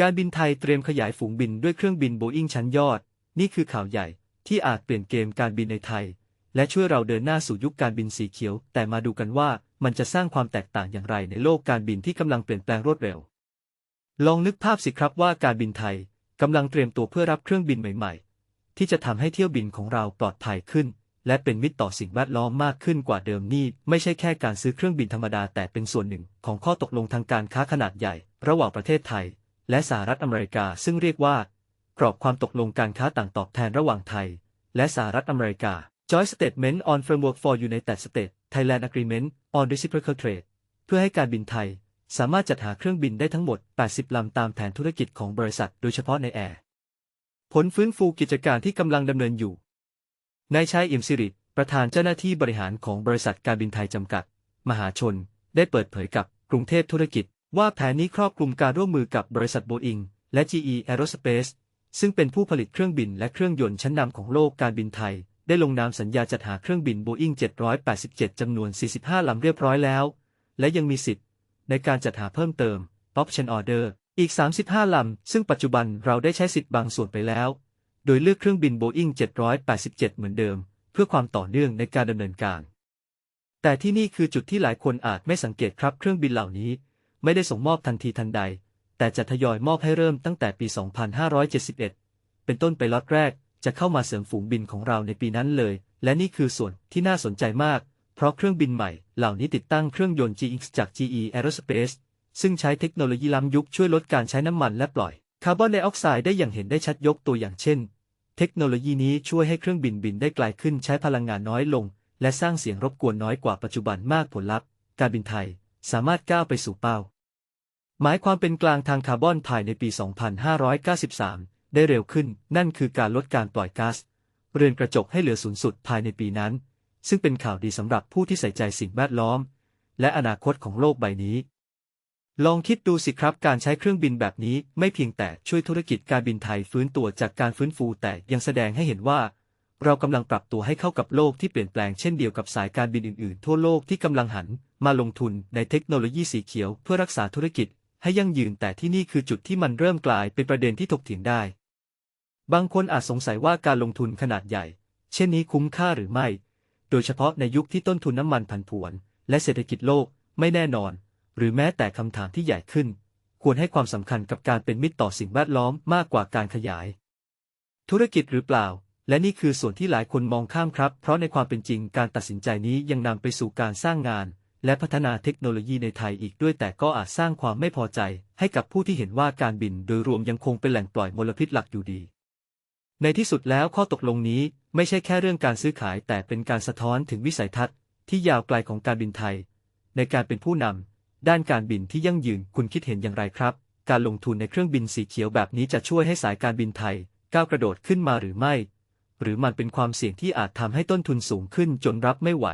การบินไทยเตรียมขยายฝูงบินด้วยเครื่องบินโบอิงชั้นยอด นี่คือข่าวใหญ่ที่อาจเปลี่ยนเกมการบินในไทย และช่วยเราเดินหน้าสู่ยุคการบินสีเขียว แต่มาดูกันว่ามันจะสร้างความแตกต่างอย่างไรในโลกการบินที่กำลังเปลี่ยนแปลงรวดเร็ว ลองนึกภาพสิครับว่าการบินไทยกำลังเตรียมตัวเพื่อรับเครื่องบินใหม่ ๆ ที่จะทำให้เที่ยวบินของเราปลอดภัยขึ้น และเป็นมิตรต่อสิ่งแวดล้อมมากขึ้นกว่าเดิมนี่ไม่ใช่แค่การซื้อเครื่องบินธรรมดาแต่เป็นส่วนหนึ่งของข้อตกลงทางการค้าขนาดใหญ่ ระหว่างประเทศไทย และสหรัฐอเมริกาซึ่งเรียกว่า กรอบความตกลงการค้าต่างตอบแทนระหว่างไทย และสหรัฐอเมริกา Joint Statement on Framework for United States Thailand Agreement on Reciprocal Trade เพื่อให้การบินไทย สามารถจัดหาเครื่องบินได้ทั้งหมด 80 ลำตามแผนธุรกิจของบริษัทโดยเฉพาะในแอร์ผลฟื้นฟูกิจการที่กำลังดำเนินอยู่นายชัยอี่ยมสิริประธานเจ้าหน้าที่บริหารของบริษัทการบินไทยจำกัด มหาชน ได้เปิดเผยกับกรุงเทพธุรกิจ ว่าแผนนี้ครอบคลุมการร่วมมือกับบริษัทโบอิงและ GE Aerospace ซึ่งเป็นผู้ผลิตเครื่องบินและเครื่องยนต์ชั้นนำของโลกการบินไทย ได้ลงนามสัญญาจัดหาเครื่องบินโบอิง787 จำนวน 45 ลำเรียบร้อยแล้ว และยังมีสิทธิ์ ในการจัดหาเพิ่มเติม Option Order อีก 35 ลำ ซึ่งปัจจุบันเราได้ใช้สิทธิ์บางส่วนไปแล้ว โดยเลือกเครื่องบิน Boeing 787 เหมือนเดิม เพื่อความต่อเนื่องในการดำเนินการ แต่ที่นี่คือจุดที่หลายคนอาจไม่สังเกตครับเครื่องบินเหล่านี้ ไม่ได้ส่งมอบทันทีทันใด แต่จะทยอยมอบให้เริ่มตั้งแต่ปี 2571 เป็นต้นไปล็อตแรกจะเข้ามาเสริมฝูงบินของเราในปีนั้นเลย และนี่คือส่วนที่น่าสนใจมาก เพราะเครื่องบินใหม่ เหล่านี้ติดตั้งเครื่องยนต์ GX จาก GE Aerospace ซึ่งใช้เทคโนโลยีล้ำยุคช่วยลดการใช้น้ำมันและปล่อยคาร์บอนไดออกไซด์ได้อย่างเห็นได้ชัดยกตัวอย่างเช่น เทคโนโลยีนี้ช่วยให้เครื่องบินบินได้ไกลขึ้นใช้พลังงานน้อยลง และสร้างเสียงรบกวนน้อยกว่าปัจจุบันมากผลลัพธ์ การบินไทย สามารถก้าวไปสู่เป้า หมายความเป็นกลางทางคาร์บอนภายในปี 2593 ได้เร็วขึ้น นั่นคือการลดการปล่อยก๊าซเรือนกระจกให้เหลือศูนย์สุดภายในปีนั้น ซึ่งเป็นข่าวดีสำหรับผู้ที่ใส่ใจสิ่งแวดล้อม และอนาคตของโลกใบนี้ ลองคิดดูสิครับการใช้เครื่องบินแบบนี้ไม่เพียงแต่ช่วยธุรกิจการบินไทยฟื้นตัวจากการฟื้นฟูแต่ยังแสดงให้เห็นว่า เรากำลังปรับตัวให้เข้ากับโลกที่เปลี่ยนแปลงเช่นเดียวกับสายการบินอื่นๆ ทั่วโลกที่กำลังหัน มาลงทุนในเทคโนโลยีสีเขียวเพื่อรักษาธุรกิจ ให้ยั่งยืนแต่ที่นี่คือจุดที่มันเริ่มกลายเป็นประเด็นที่ถกเถียงได้ บางคนอาจสงสัยว่าการลงทุนขนาดใหญ่ เช่นนี้คุ้มค่าหรือไม่ โดยเฉพาะในยุคที่ต้นทุนน้ำมันผันผวน และเศรษฐกิจโลกไม่แน่นอน หรือแม้แต่คำถามที่ใหญ่ขึ้น ควรให้ความสำคัญกับการเป็นมิตรต่อสิ่งแวดล้อมมากกว่าการขยาย ธุรกิจหรือเปล่า และนี่คือส่วนที่หลายคนมองข้ามครับ เพราะในความเป็นจริงการตัดสินใจนี้ยังนำไปสู่การสร้างงาน และพัฒนาเทคโนโลยีในไทยอีกด้วยแต่ก็อาจสร้างความไม่พอใจ ให้กับผู้ที่เห็นว่าการบินโดยรวมยังคงเป็นแหล่งปล่อยมลพิษหลักอยู่ดี ในที่สุดแล้วข้อตกลงนี้ไม่ใช่แค่เรื่องการซื้อขายแต่เป็นการสะท้อนถึงวิสัยทัศน์ ที่ยาวไกลของการบินไทย ในการเป็นผู้นำด้านการบินที่ยั่งยืนคุณคิดเห็นอย่างไรครับ การลงทุนในเครื่องบินสีเขียวแบบนี้จะช่วยให้สายการบินไทย ก้าวกระโดดขึ้นมาหรือไม่ หรือมันเป็นความเสี่ยงที่อาจทำให้ต้นทุนสูงขึ้นจนรับไม่ไหว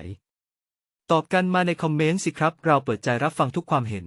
ตอบกันมาในคอมเมนต์สิครับ เราเปิดใจรับฟังทุกความเห็น